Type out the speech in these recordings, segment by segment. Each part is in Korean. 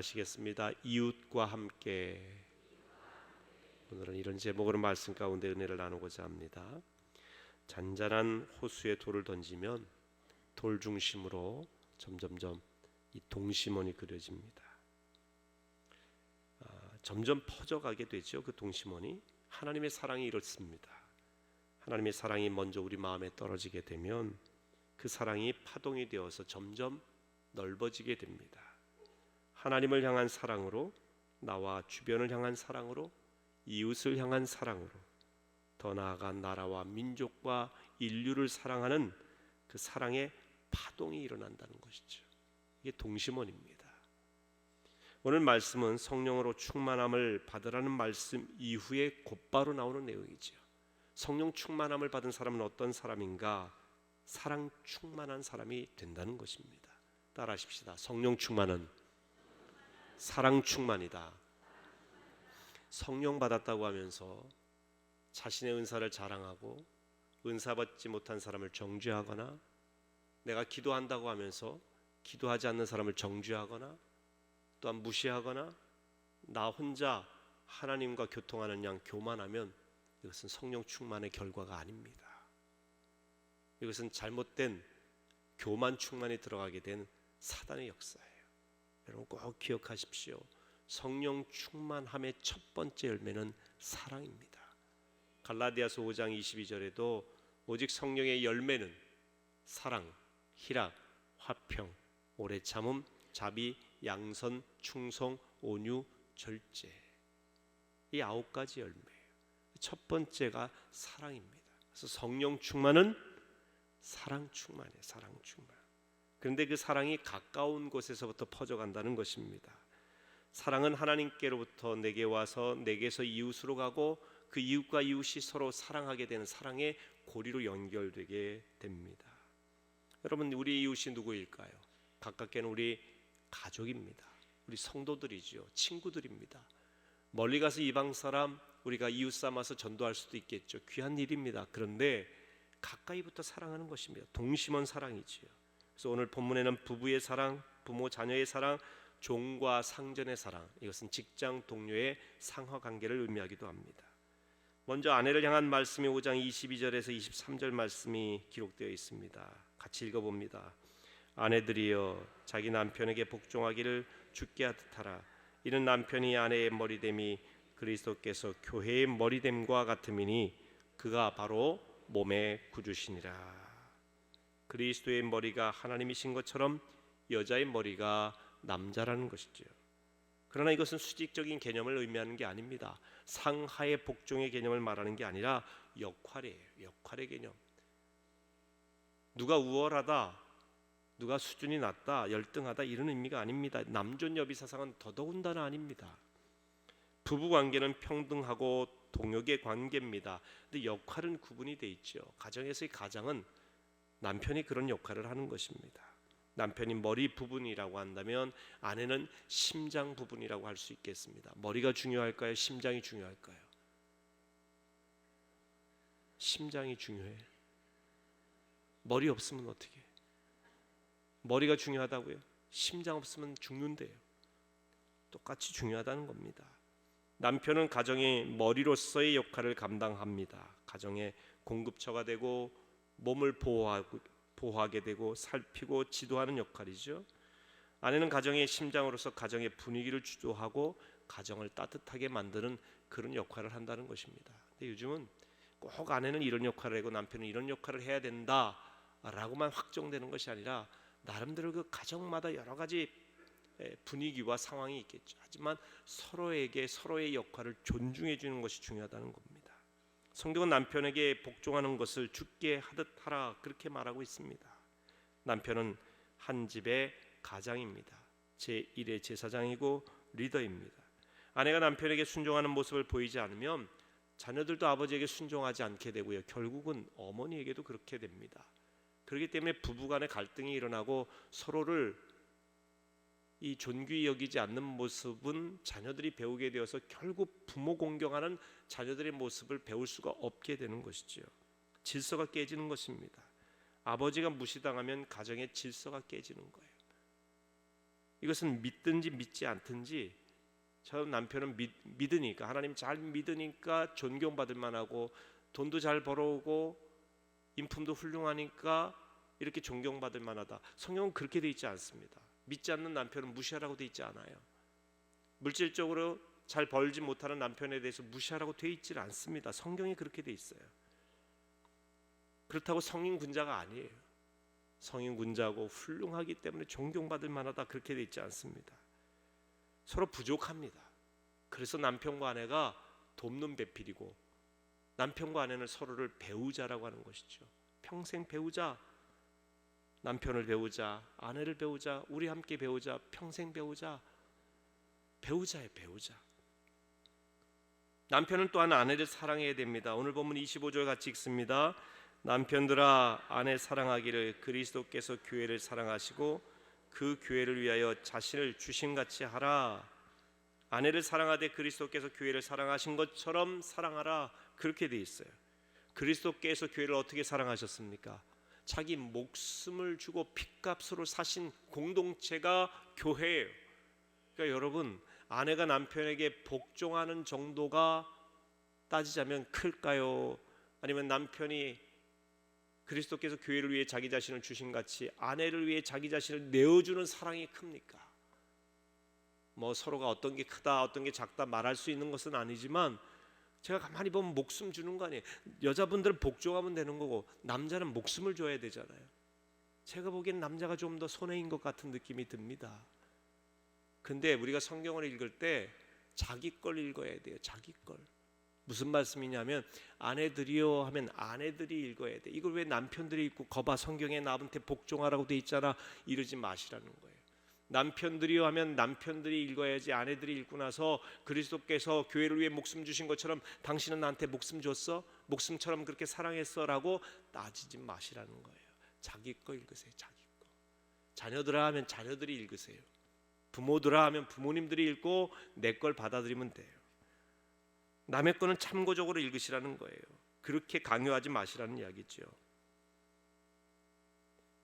하시겠습니다. 이웃과 함께 오늘은 이런 제목으로 말씀 가운데 은혜를 나누고자 합니다. 잔잔한 호수에 돌을 던지면 돌 중심으로 점점점 이 동심원이 그려집니다. 아, 점점 퍼져가게 되죠. 그 동심원이 하나님의 사랑이 이렇습니다. 하나님의 사랑이 먼저 우리 마음에 떨어지게 되면 그 사랑이 파동이 되어서 점점 넓어지게 됩니다. 하나님을 향한 사랑으로 나와 주변을 향한 사랑으로 이웃을 향한 사랑으로 더 나아가 나라와 민족과 인류를 사랑하는 그 사랑의 파동이 일어난다는 것이죠. 이게 동심원입니다. 오늘 말씀은 성령으로 충만함을 받으라는 말씀 이후에 곧바로 나오는 내용이죠. 성령 충만함을 받은 사람은 어떤 사람인가? 사랑 충만한 사람이 된다는 것입니다. 따라하십시다. 성령 충만은 사랑 충만이다. 성령 받았다고 하면서 자신의 은사를 자랑하고 은사 받지 못한 사람을 정죄하거나 내가 기도한다고 하면서 기도하지 않는 사람을 정죄하거나 또한 무시하거나 나 혼자 하나님과 교통하는 양 교만하면 이것은 성령 충만의 결과가 아닙니다. 이것은 잘못된 교만 충만이 들어가게 된 사단의 역사예요. 여러분 꼭 기억하십시오. 성령 충만함의 첫 번째 열매는 사랑입니다. 갈라디아서 5장 22절에도 오직 성령의 열매는 사랑, 희락, 화평, 오래 참음, 자비, 양선, 충성, 온유, 절제. 이 아홉 가지 열매예요. 첫 번째가 사랑입니다. 그래서 성령 충만은 사랑 충만이에요. 사랑 충만. 그런데 그 사랑이 가까운 곳에서부터 퍼져간다는 것입니다. 사랑은 하나님께로부터 내게 와서 내게서 이웃으로 가고 그 이웃과 이웃이 서로 사랑하게 되는 사랑의 고리로 연결되게 됩니다. 여러분 우리 이웃이 누구일까요? 가깝게는 우리 가족입니다. 우리 성도들이지요. 친구들입니다. 멀리 가서 이방 사람 우리가 이웃 삼아서 전도할 수도 있겠죠. 귀한 일입니다. 그런데 가까이부터 사랑하는 것입니다. 동심원 사랑이지요. 그래서 오늘 본문에는 부부의 사랑, 부모 자녀의 사랑, 종과 상전의 사랑 이것은 직장 동료의 상하 관계를 의미하기도 합니다. 먼저 아내를 향한 말씀이 5장 22절에서 23절 말씀이 기록되어 있습니다. 같이 읽어 봅니다. 아내들이여 자기 남편에게 복종하기를 주께 하듯하라. 이는 남편이 아내의 머리됨이 그리스도께서 교회의 머리됨과 같음이니 그가 바로 몸의 구주시니라. 그리스도의 머리가 하나님이신 것처럼 여자의 머리가 남자라는 것이죠. 그러나 이것은 수직적인 개념을 의미하는 게 아닙니다. 상하의 복종의 개념을 말하는 게 아니라 역할이에요. 역할의 개념. 누가 우월하다, 누가 수준이 낮다, 열등하다 이런 의미가 아닙니다. 남존여비 사상은 더더군다나 아닙니다. 부부 관계는 평등하고 동역의 관계입니다. 근데 역할은 구분이 돼 있죠. 가정에서의 가장은 남편이 그런 역할을 하는 것입니다. 남편이 머리 부분이라고 한다면 아내는 심장 부분이라고 할 수 있겠습니다. 머리가 중요할까요? 심장이 중요할까요? 심장이 중요해. 머리 없으면 어떻게? 머리가 중요하다고요? 심장 없으면 죽는데요. 똑같이 중요하다는 겁니다. 남편은 가정의 머리로서의 역할을 감당합니다. 가정의 공급처가 되고 몸을 보호하고 보호하게 되고 살피고 지도하는 역할이죠. 아내는 가정의 심장으로서 가정의 분위기를 주도하고 가정을 따뜻하게 만드는 그런 역할을 한다는 것입니다. 근데 요즘은 꼭 아내는 이런 역할을 하고 남편은 이런 역할을 해야 된다라고만 확정되는 것이 아니라 나름대로 그 가정마다 여러 가지 분위기와 상황이 있겠죠. 하지만 서로에게 서로의 역할을 존중해 주는 것이 중요하다는 겁니다. 성경은 남편에게 복종하는 것을 죽게 하듯 하라 그렇게 말하고 있습니다. 남편은 한 집의 가장입니다. 제1의 제사장이고 리더입니다. 아내가 남편에게 순종하는 모습을 보이지 않으면 자녀들도 아버지에게 순종하지 않게 되고요. 결국은 어머니에게도 그렇게 됩니다. 그렇기 때문에 부부간의 갈등이 일어나고 서로를 이 존귀히 여기지 않는 모습은 자녀들이 배우게 되어서 결국 부모 공경하는 자녀들의 모습을 배울 수가 없게 되는 것이지요. 질서가 깨지는 것입니다. 아버지가 무시당하면 가정의 질서가 깨지는 거예요. 이것은 믿든지 믿지 않든지 저 남편은 믿, 믿으니까 하나님 잘 믿으니까 존경받을 만하고 돈도 잘 벌어오고 인품도 훌륭하니까 이렇게 존경받을 만하다. 성경은 그렇게 돼 있지 않습니다. 믿지 않는 남편은 무시하라고 돼 있지 않아요. 물질적으로 잘 벌지 못하는 남편에 대해서 무시하라고 돼 있지 않습니다. 성경이 그렇게 돼 있어요. 그렇다고 성인 군자가 아니에요. 성인 군자고 훌륭하기 때문에 존경받을 만하다 그렇게 돼 있지 않습니다. 서로 부족합니다. 그래서 남편과 아내가 돕는 배필이고 남편과 아내는 서로를 배우자라고 하는 것이죠. 평생 배우자. 남편을 배우자, 아내를 배우자, 우리 함께 배우자, 평생 배우자. 배우자의 배우자. 남편은 또한 아내를 사랑해야 됩니다. 오늘 본문 25절 같이 읽습니다. 남편들아 아내 사랑하기를 그리스도께서 교회를 사랑하시고 그 교회를 위하여 자신을 주심같이 하라. 아내를 사랑하되 그리스도께서 교회를 사랑하신 것처럼 사랑하라. 그렇게 돼 있어요. 그리스도께서 교회를 어떻게 사랑하셨습니까? 자기 목숨을 주고 핏값으로 사신 공동체가 교회예요. 그러니까 여러분 아내가 남편에게 복종하는 정도가 따지자면 클까요? 아니면 남편이 그리스도께서 교회를 위해 자기 자신을 주신 같이 아내를 위해 자기 자신을 내어주는 사랑이 큽니까? 뭐 서로가 어떤 게 크다, 어떤 게 작다 말할 수 있는 것은 아니지만 제가 가만히 보면 목숨 주는 거 아니에요. 여자분들은 복종하면 되는 거고 남자는 목숨을 줘야 되잖아요. 제가 보기엔 남자가 좀 더 손해인 것 같은 느낌이 듭니다. 근데 우리가 성경을 읽을 때 자기 걸 읽어야 돼요. 자기 걸. 무슨 말씀이냐면 아내들이요 하면 아내들이 읽어야 돼. 이걸 왜 남편들이 읽고 거봐 성경에 나한테 복종하라고 돼 있잖아. 이러지 마시라는 거예요. 남편들이요 하면 남편들이 읽어야지 아내들이 읽고 나서 그리스도께서 교회를 위해 목숨 주신 것처럼 당신은 나한테 목숨 줬어? 목숨처럼 그렇게 사랑했어라고 따지지 마시라는 거예요. 자기 거 읽으세요. 자기 거. 자녀들아 하면 자녀들이 읽으세요. 부모들아 하면 부모님들이 읽고 내 걸 받아들이면 돼요. 남의 거는 참고적으로 읽으시라는 거예요. 그렇게 강요하지 마시라는 이야기죠.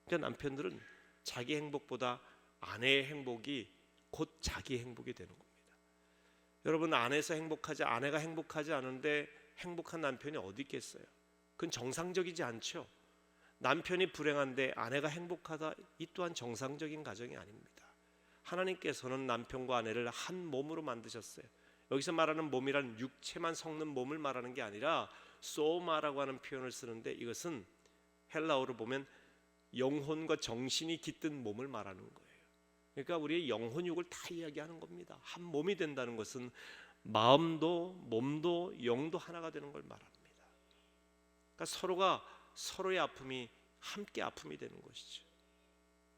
그러니까 남편들은 자기 행복보다 아내의 행복이 곧 자기 행복이 되는 겁니다. 여러분 안에서 행복하지 아내가 행복하지 않은데 행복한 남편이 어디 있겠어요? 그건 정상적이지 않죠. 남편이 불행한데 아내가 행복하다 이 또한 정상적인 가정이 아닙니다. 하나님께서는 남편과 아내를 한 몸으로 만드셨어요. 여기서 말하는 몸이란 육체만 섞는 몸을 말하는 게 아니라 소마라고 하는 표현을 쓰는데 이것은 헬라어로 보면 영혼과 정신이 깃든 몸을 말하는 거예요. 그러니까 우리의 영혼육을 다 이야기하는 겁니다. 한 몸이 된다는 것은 마음도 몸도 영도 하나가 되는 걸 말합니다. 그러니까 서로가 서로의 아픔이 함께 아픔이 되는 것이죠.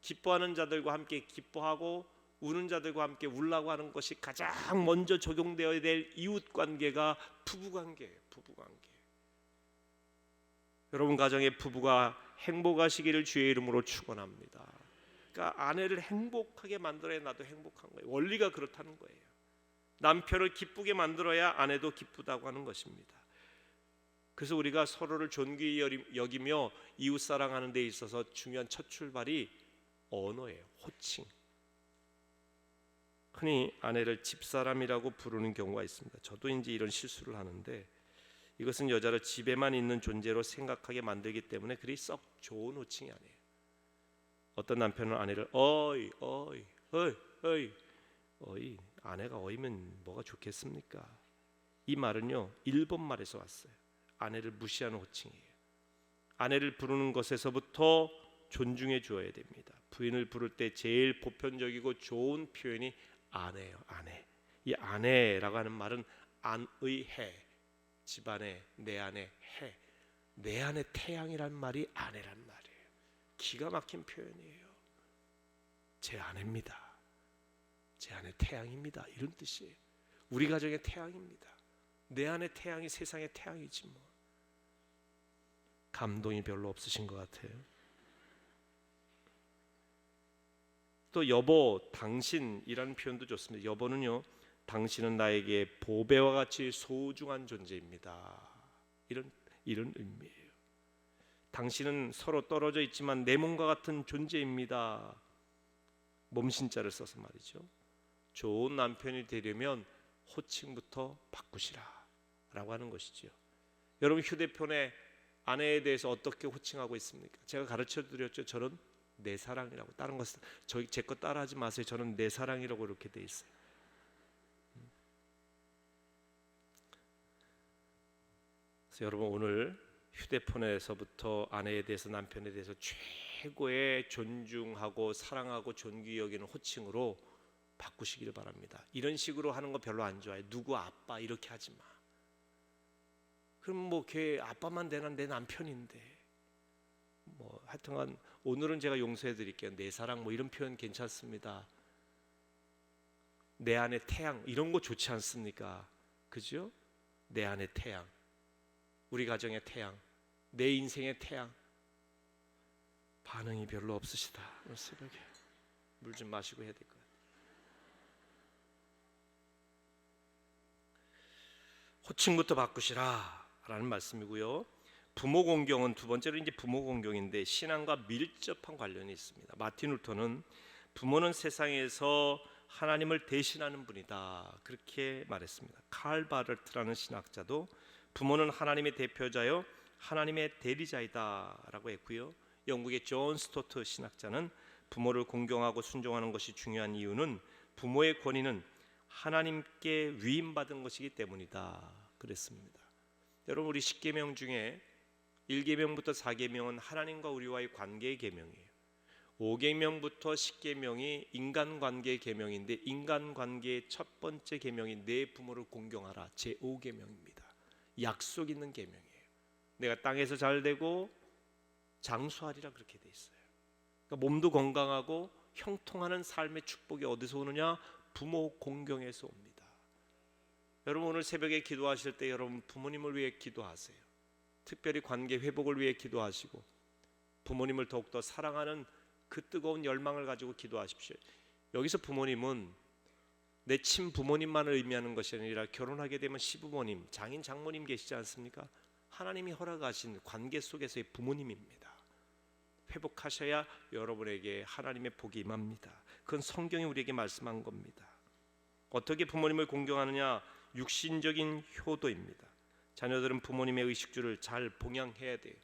기뻐하는 자들과 함께 기뻐하고 우는 자들과 함께 울라고 하는 것이 가장 먼저 적용되어야 될 이웃 관계가 부부 관계예요. 부부 관계. 여러분 가정의 부부가 행복하시기를 주의 이름으로 축원합니다. 그러니까 아내를 행복하게 만들어야 나도 행복한 거예요. 원리가 그렇다는 거예요. 남편을 기쁘게 만들어야 아내도 기쁘다고 하는 것입니다. 그래서 우리가 서로를 존귀히 여기며 이웃 사랑하는 데 있어서 중요한 첫 출발이 언어예요. 호칭. 흔히 아내를 집사람이라고 부르는 경우가 있습니다. 저도 이제 이런 실수를 하는데 이것은 여자를 집에만 있는 존재로 생각하게 만들기 때문에 그리 썩 좋은 호칭이 아니에요. 어떤 남편은 아내를 어이 어이 어이 어이 어이 아내가 어이면 뭐가 좋겠습니까? 이 말은요 일본 말에서 왔어요. 아내를 무시하는 호칭이에요. 아내를 부르는 것에서부터 존중해 주어야 됩니다. 부인을 부를 때 제일 보편적이고 좋은 표현이 아내요 아내. 이 아내라고 하는 말은 안의 해 집안에 내 안에 해. 내 안에 태양이란 말이 아내란 말이에요. 기가 막힌 표현이에요. 제 아내입니다. 제 안에 태양입니다. 이런 뜻이에요. 우리 가정의 태양입니다. 내 안에 태양이 세상의 태양이지 뭐. 감동이 별로 없으신 것 같아요. 또 여보, 당신이라는 표현도 좋습니다. 여보는요, 당신은 나에게 보배와 같이 소중한 존재입니다. 이런 이런 의미예요. 당신은 서로 떨어져 있지만 내 몸과 같은 존재입니다. 몸신자를 써서 말이죠. 좋은 남편이 되려면 호칭부터 바꾸시라라고 하는 것이지요. 여러분 휴대폰에 아내에 대해서 어떻게 호칭하고 있습니까? 제가 가르쳐 드렸죠. 저는 내 사랑이라고 다른 거 저희 제거 따라하지 마세요. 저는 내 사랑이라고 이렇게 돼 있어요. 여러분 오늘 휴대폰에서부터 아내에 대해서 남편에 대해서 최고의 존중하고 사랑하고 존귀 여기는 호칭으로 바꾸시기를 바랍니다. 이런 식으로 하는 거 별로 안 좋아해. 누구 아빠 이렇게 하지 마. 그럼 뭐 걔 아빠만 되는 내 남편인데. 뭐 하여튼간 오늘은 제가 용서해 드릴게요. 내 사랑 뭐 이런 표현 괜찮습니다. 내 안에 태양 이런 거 좋지 않습니까? 그죠? 내 안에 태양. 우리 가정의 태양. 내 인생의 태양. 반응이 별로 없으시다. 오늘 새벽에 물 좀 마시고 해야 될 것 같아요. 호칭부터 바꾸시라라는 말씀이고요. 부모 공경은 두 번째로 이제 부모 공경인데 신앙과 밀접한 관련이 있습니다. 마틴 루터는 부모는 세상에서 하나님을 대신하는 분이다 그렇게 말했습니다. 칼 바르트라는 신학자도 부모는 하나님의 대표자요 하나님의 대리자이다라고 했고요. 영국의 존 스토트 신학자는 부모를 공경하고 순종하는 것이 중요한 이유는 부모의 권위는 하나님께 위임받은 것이기 때문이다 그랬습니다. 여러분 우리 10계명 중에 1계명부터 4계명은 하나님과 우리와의 관계의 계명이에요. 5계명부터 10계명이 인간 관계의 계명인데 인간 관계의 첫 번째 계명이 내 부모를 공경하라 제 5계명입니다. 약속 있는 계명이에요. 내가 땅에서 잘 되고 장수하리라 그렇게 돼 있어요. 그러니까 몸도 건강하고 형통하는 삶의 축복이 어디서 오느냐? 부모 공경에서 옵니다. 여러분 오늘 새벽에 기도하실 때 여러분 부모님을 위해 기도하세요. 특별히 관계 회복을 위해 기도하시고 부모님을 더욱더 사랑하는 그 뜨거운 열망을 가지고 기도하십시오. 여기서 부모님은 내 친 부모님만을 의미하는 것이 아니라 결혼하게 되면 시부모님, 장인 장모님 계시지 않습니까? 하나님이 허락하신 관계 속에서의 부모님입니다. 회복하셔야 여러분에게 하나님의 복이 임합니다. 그건 성경이 우리에게 말씀한 겁니다. 어떻게 부모님을 공경하느냐? 육신적인 효도입니다. 자녀들은 부모님의 의식주를 잘 봉양해야 돼요.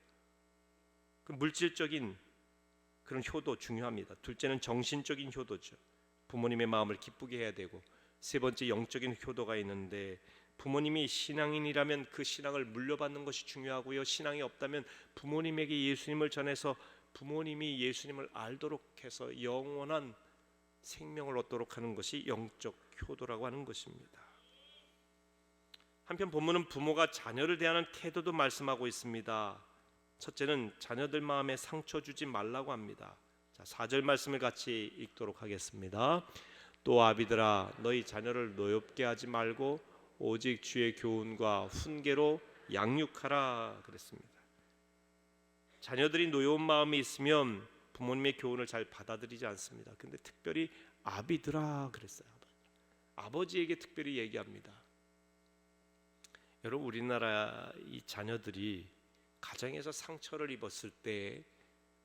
그 물질적인 그런 효도 중요합니다. 둘째는 정신적인 효도죠. 부모님의 마음을 기쁘게 해야 되고 세 번째 영적인 효도가 있는데 부모님이 신앙인이라면 그 신앙을 물려받는 것이 중요하고요. 신앙이 없다면 부모님에게 예수님을 전해서 부모님이 예수님을 알도록 해서 영원한 생명을 얻도록 하는 것이 영적 효도라고 하는 것입니다. 한편 본문은 부모가 자녀를 대하는 태도도 말씀하고 있습니다. 첫째는 자녀들 마음에 상처 주지 말라고 합니다. 자, 4절 말씀을 같이 읽도록 하겠습니다. 또 아비들아 너희 자녀를 노엽게 하지 말고 오직 주의 교훈과 훈계로 양육하라 그랬습니다. 자녀들이 노여운 마음이 있으면 부모님의 교훈을 잘 받아들이지 않습니다. 근데 특별히 아비들아 그랬어요. 아버지에게 특별히 얘기합니다. 여러분 우리나라 이 자녀들이 가정에서 상처를 입었을 때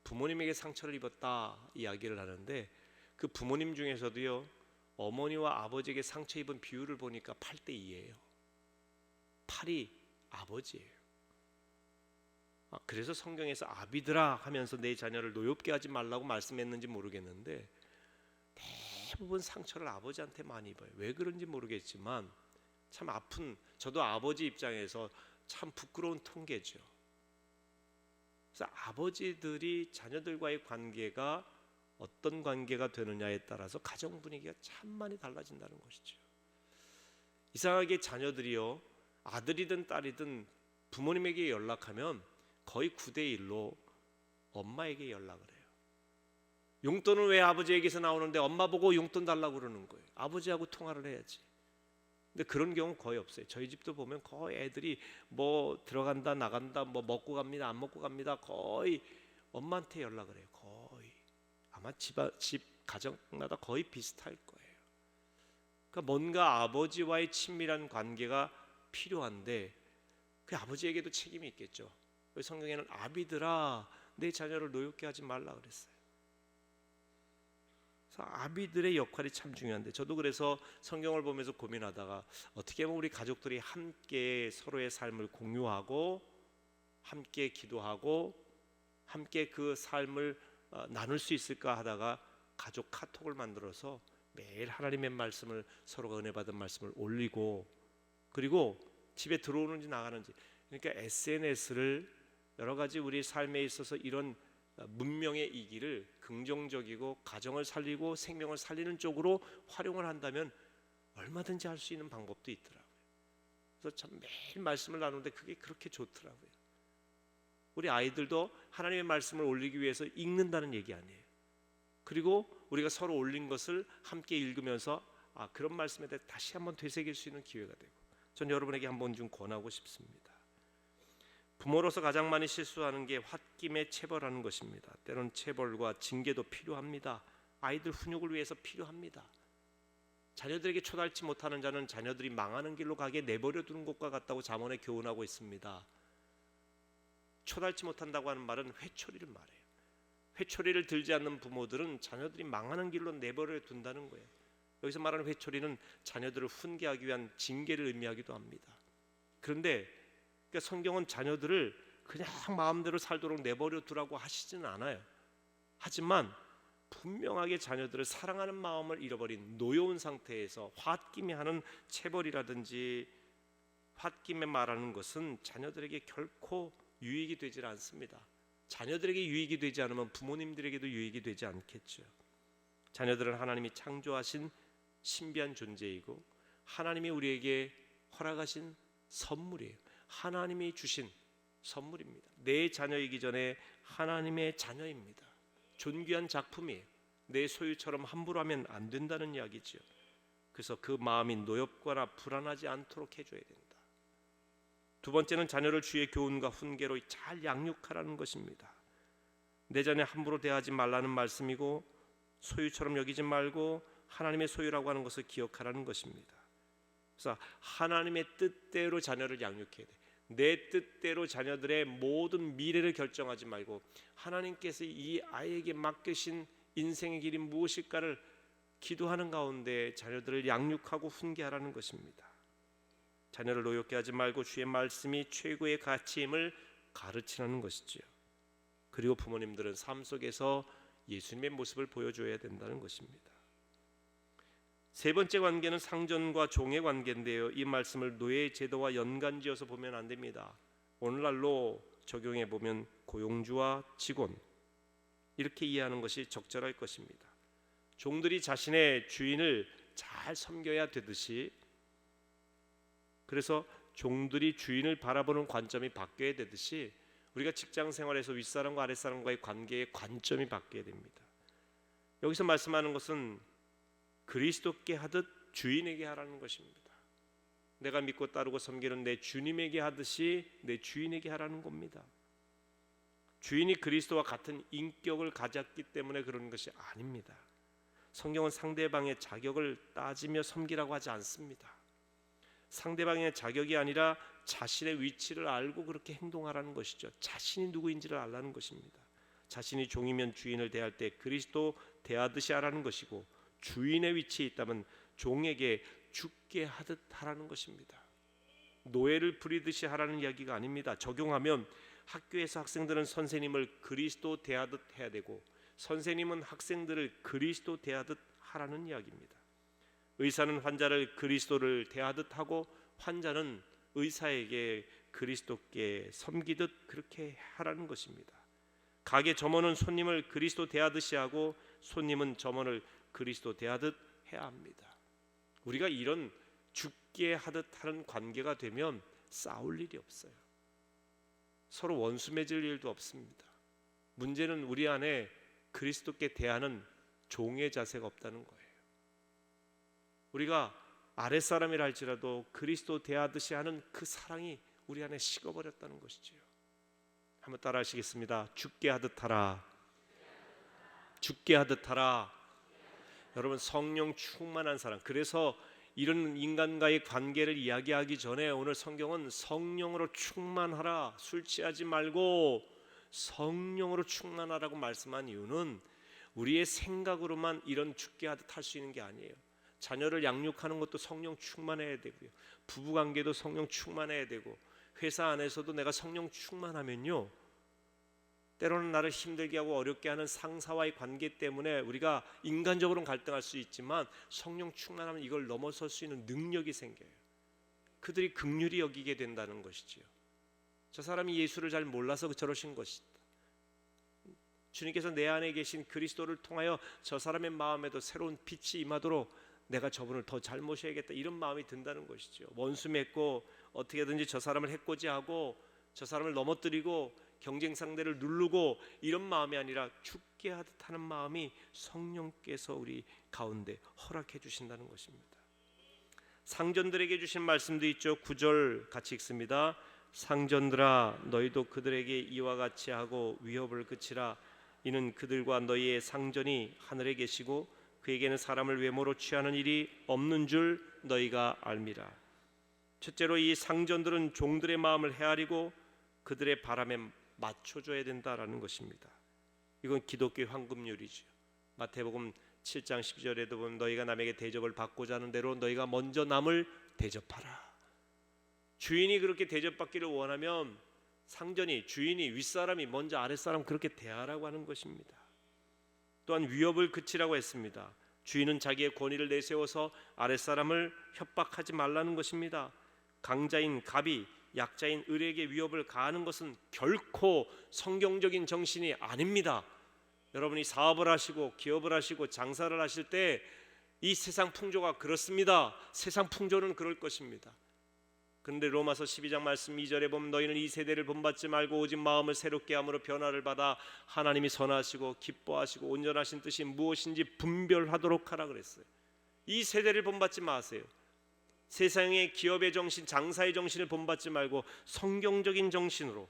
부모님에게 상처를 입었다 이야기를 하는데 그 부모님 중에서도요 어머니와 아버지에게 상처 입은 비율을 보니까 8대 2예요. 8이 아버지예요. 아, 그래서 성경에서 아비들아 하면서 내 자녀를 노엽게 하지 말라고 말씀했는지 모르겠는데 대부분 상처를 아버지한테 많이 입어요. 왜 그런지 모르겠지만 참 아픈 저도 아버지 입장에서 참 부끄러운 통계죠. 그래서 아버지들이 자녀들과의 관계가 어떤 관계가 되느냐에 따라서 가정 분위기가 참 많이 달라진다는 것이죠. 이상하게 자녀들이요 아들이든 딸이든 부모님에게 연락하면 거의 9대 1로 엄마에게 연락을 해요. 용돈은 왜 아버지에게서 나오는데 엄마 보고 용돈 달라고 그러는 거예요. 아버지하고 통화를 해야지. 근데 그런 경우 거의 없어요. 저희 집도 보면 거의 애들이 뭐 들어간다 나간다 뭐 먹고 갑니다 안 먹고 갑니다 거의 엄마한테 연락을 해요. 아마 집, 집 가정마다 거의 비슷할 거예요. 그러니까 뭔가 아버지와의 친밀한 관계가 필요한데 그 아버지에게도 책임이 있겠죠. 성경에는 아비들아 내 자녀를 노엽게 하지 말라 그랬어요. 그래서 아비들의 역할이 참 중요한데 저도 그래서 성경을 보면서 고민하다가 어떻게 하면 우리 가족들이 함께 서로의 삶을 공유하고 함께 기도하고 함께 그 삶을 어, 나눌 수 있을까 하다가 가족 카톡을 만들어서 매일 하나님의 말씀을 서로가 은혜 받은 말씀을 올리고 그리고 집에 들어오는지 나가는지 그러니까 SNS를 여러 가지 우리 삶에 있어서 이런 어, 문명의 이기를 긍정적이고 가정을 살리고 생명을 살리는 쪽으로 활용을 한다면 얼마든지 할 수 있는 방법도 있더라고요. 그래서 참 매일 말씀을 나누는데 그게 그렇게 좋더라고요. 우리 아이들도 하나님의 말씀을 올리기 위해서 읽는다는 얘기 아니에요. 그리고 우리가 서로 올린 것을 함께 읽으면서 아 그런 말씀에 대해 다시 한번 되새길 수 있는 기회가 되고 전 여러분에게 한번 좀 권하고 싶습니다. 부모로서 가장 많이 실수하는 게 홧김에 체벌하는 것입니다. 때론 체벌과 징계도 필요합니다. 아이들 훈육을 위해서 필요합니다. 자녀들에게 초달지 못하는 자는 자녀들이 망하는 길로 가게 내버려 두는 것과 같다고 잠언에 교훈하고 있습니다. 초달지 못한다고 하는 말은 회초리를 말해요. 회초리를 들지 않는 부모들은 자녀들이 망하는 길로 내버려 둔다는 거예요. 여기서 말하는 회초리는 자녀들을 훈계하기 위한 징계를 의미하기도 합니다. 그런데 그러니까 성경은 자녀들을 그냥 마음대로 살도록 내버려 두라고 하시지는 않아요. 하지만 분명하게 자녀들을 사랑하는 마음을 잃어버린 노여운 상태에서 홧김에 하는 체벌이라든지 홧김에 말하는 것은 자녀들에게 결코 유익이 되질 않습니다. 자녀들에게 유익이 되지 않으면 부모님들에게도 유익이 되지 않겠죠. 자녀들은 하나님이 창조하신 신비한 존재이고 하나님이 우리에게 허락하신 선물이에요. 하나님이 주신 선물입니다. 내 자녀이기 전에 하나님의 자녀입니다. 존귀한 작품이에요. 내 소유처럼 함부로 하면 안 된다는 이야기죠. 그래서 그 마음이 노엽거나 불안하지 않도록 해줘야 된다. 두 번째는 자녀를 주의 교훈과 훈계로 잘 양육하라는 것입니다. 내 자녀 함부로 대하지 말라는 말씀이고 소유처럼 여기지 말고 하나님의 소유라고 하는 것을 기억하라는 것입니다. 그래서 하나님의 뜻대로 자녀를 양육해야 돼. 내 뜻대로 자녀들의 모든 미래를 결정하지 말고 하나님께서 이 아이에게 맡기신 인생의 길이 무엇일까를 기도하는 가운데 자녀들을 양육하고 훈계하라는 것입니다. 자녀를 노엽게 하지 말고 주의 말씀이 최고의 가치임을 가르치라는 것이지요. 그리고 부모님들은 삶 속에서 예수님의 모습을 보여줘야 된다는 것입니다. 세 번째 관계는 상전과 종의 관계인데요. 이 말씀을 노예 제도와 연관지어서 보면 안 됩니다. 오늘날로 적용해 보면 고용주와 직원 이렇게 이해하는 것이 적절할 것입니다. 종들이 자신의 주인을 잘 섬겨야 되듯이 그래서 종들이 주인을 바라보는 관점이 바뀌어야 되듯이 우리가 직장 생활에서 윗사람과 아랫사람과의 관계의 관점이 바뀌어야 됩니다. 여기서 말씀하는 것은 그리스도께 하듯 주인에게 하라는 것입니다. 내가 믿고 따르고 섬기는 내 주님에게 하듯이 내 주인에게 하라는 겁니다. 주인이 그리스도와 같은 인격을 가졌기 때문에 그런 것이 아닙니다. 성경은 상대방의 자격을 따지며 섬기라고 하지 않습니다. 상대방의 자격이 아니라 자신의 위치를 알고 그렇게 행동하라는 것이죠. 자신이 누구인지를 알라는 것입니다. 자신이 종이면 주인을 대할 때 그리스도 대하듯이 하라는 것이고 주인의 위치에 있다면 종에게 죽게 하듯 하라는 것입니다. 노예를 부리듯이 하라는 이야기가 아닙니다. 적용하면 학교에서 학생들은 선생님을 그리스도 대하듯 해야 되고 선생님은 학생들을 그리스도 대하듯 하라는 이야기입니다. 의사는 환자를 그리스도를 대하듯 하고 환자는 의사에게 그리스도께 섬기듯 그렇게 하라는 것입니다. 가게 점원은 손님을 그리스도 대하듯이 하고 손님은 점원을 그리스도 대하듯 해야 합니다. 우리가 이런 죽게 하듯 하는 관계가 되면 싸울 일이 없어요. 서로 원수 맺을 일도 없습니다. 문제는 우리 안에 그리스도께 대하는 종의 자세가 없다는 거예요. 우리가 아랫사람이라 할지라도 그리스도 대하듯이 하는 그 사랑이 우리 안에 식어버렸다는 것이지요. 한번 따라 하시겠습니다. 죽게 하듯 하라. 죽게 하듯 하라. 여러분 성령 충만한 사람. 그래서 이런 인간과의 관계를 이야기하기 전에 오늘 성경은 성령으로 충만하라. 술 취하지 말고 성령으로 충만하라고 말씀한 이유는 우리의 생각으로만 이런 죽게 하듯 할 수 있는 게 아니에요. 자녀를 양육하는 것도 성령 충만해야 되고요. 부부 관계도 성령 충만해야 되고 회사 안에서도 내가 성령 충만하면요. 때로는 나를 힘들게 하고 어렵게 하는 상사와의 관계 때문에 우리가 인간적으로는 갈등할 수 있지만 성령 충만하면 이걸 넘어설 수 있는 능력이 생겨요. 그들이 극률이 여기게 된다는 것이지요. 저 사람이 예수를 잘 몰라서 저러신 것이다. 주님께서 내 안에 계신 그리스도를 통하여 저 사람의 마음에도 새로운 빛이 임하도록 내가 저분을 더 잘 모셔야겠다 이런 마음이 든다는 것이죠. 원수 맺고 어떻게든지 저 사람을 해코지하고 저 사람을 넘어뜨리고 경쟁 상대를 누르고 이런 마음이 아니라 죽게 하듯 하는 마음이 성령께서 우리 가운데 허락해 주신다는 것입니다. 상전들에게 주신 말씀도 있죠. 9절 같이 읽습니다. 상전들아 너희도 그들에게 이와 같이 하고 위협을 그치라 이는 그들과 너희의 상전이 하늘에 계시고 그에게는 사람을 외모로 취하는 일이 없는 줄 너희가 알미라. 첫째로 이 상전들은 종들의 마음을 헤아리고 그들의 바람에 맞춰줘야 된다라는 것입니다. 이건 기독교 황금률이죠. 마태복음 7장 12절에도 보면 너희가 남에게 대접을 받고자 하는 대로 너희가 먼저 남을 대접하라. 주인이 그렇게 대접받기를 원하면 상전이 주인이 윗사람이 먼저 아랫사람 그렇게 대하라고 하는 것입니다. 또한 위협을 그치라고 했습니다. 주인은 자기의 권위를 내세워서 아랫사람을 협박하지 말라는 것입니다. 강자인 갑이 약자인 을에게 위협을 가하는 것은 결코 성경적인 정신이 아닙니다. 여러분이 사업을 하시고 기업을 하시고 장사를 하실 때 이 세상 풍조가 그렇습니다. 세상 풍조는 그럴 것입니다. 그런데 로마서 12장 말씀 2절에 보면 너희는 이 세대를 본받지 말고 오직 마음을 새롭게 함으로 변화를 받아 하나님이 선하시고 기뻐하시고 온전하신 뜻이 무엇인지 분별하도록 하라 그랬어요. 이 세대를 본받지 마세요. 세상의 기업의 정신, 장사의 정신을 본받지 말고 성경적인 정신으로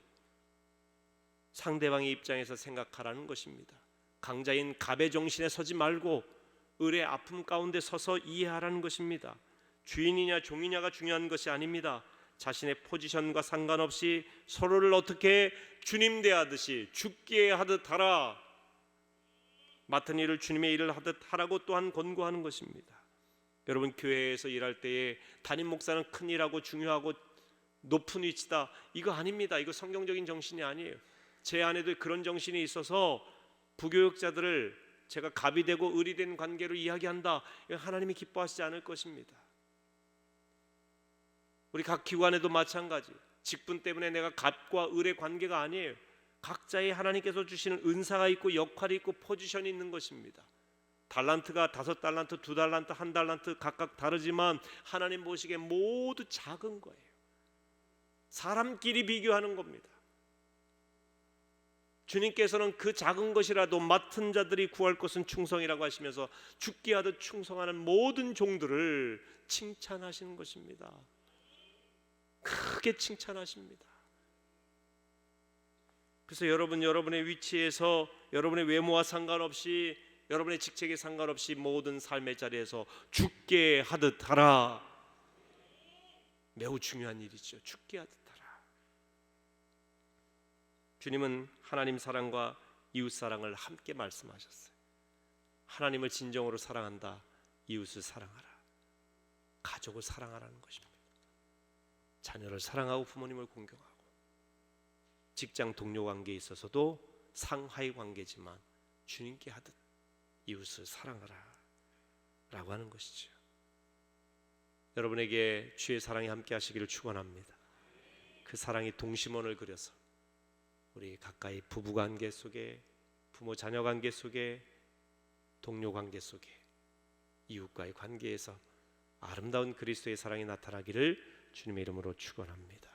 상대방의 입장에서 생각하라는 것입니다. 강자인 갑의 정신에 서지 말고 을의 아픔 가운데 서서 이해하라는 것입니다. 주인이냐 종이냐가 중요한 것이 아닙니다. 자신의 포지션과 상관없이 서로를 어떻게 주님 대하듯이 죽게 하듯 하라. 맡은 일을 주님의 일을 하듯 하라고 또한 권고하는 것입니다. 여러분 교회에서 일할 때에 담임 목사는 큰 일하고 중요하고 높은 위치다. 이거 아닙니다. 이거 성경적인 정신이 아니에요. 제 안에도 그런 정신이 있어서 부교육자들을 제가 갑이 되고 을이 된 관계로 이야기한다. 하나님이 기뻐하시지 않을 것입니다. 우리 각 기관에도 마찬가지. 직분 때문에 내가 갑과 을의 관계가 아니에요. 각자의 하나님께서 주시는 은사가 있고 역할이 있고 포지션이 있는 것입니다. 달란트가 다섯 달란트, 두 달란트, 한 달란트 각각 다르지만 하나님 보시기에 모두 작은 거예요. 사람끼리 비교하는 겁니다. 주님께서는 그 작은 것이라도 맡은 자들이 구할 것은 충성이라고 하시면서 죽게 하듯 충성하는 모든 종들을 칭찬하시는 것입니다. 크게 칭찬하십니다. 그래서 여러분 여러분의 위치에서 여러분의 외모와 상관없이 여러분의 직책에 상관없이 모든 삶의 자리에서 죽게 하듯 하라. 매우 중요한 일이죠. 죽게 하듯 하라. 주님은 하나님 사랑과 이웃 사랑을 함께 말씀하셨어요. 하나님을 진정으로 사랑한다. 이웃을 사랑하라. 가족을 사랑하라는 것입니다. 자녀를 사랑하고 부모님을 공경하고 직장 동료 관계에 있어서도 상하의 관계지만 주님께 하듯 이웃을 사랑하라 라고 하는 것이죠. 여러분에게 주의 사랑이 함께 하시기를 축원합니다. 그 사랑이 동심원을 그려서 우리 가까이 부부 관계 속에 부모 자녀 관계 속에 동료 관계 속에 이웃과의 관계에서 아름다운 그리스도의 사랑이 나타나기를 주님의 이름으로 축원합니다.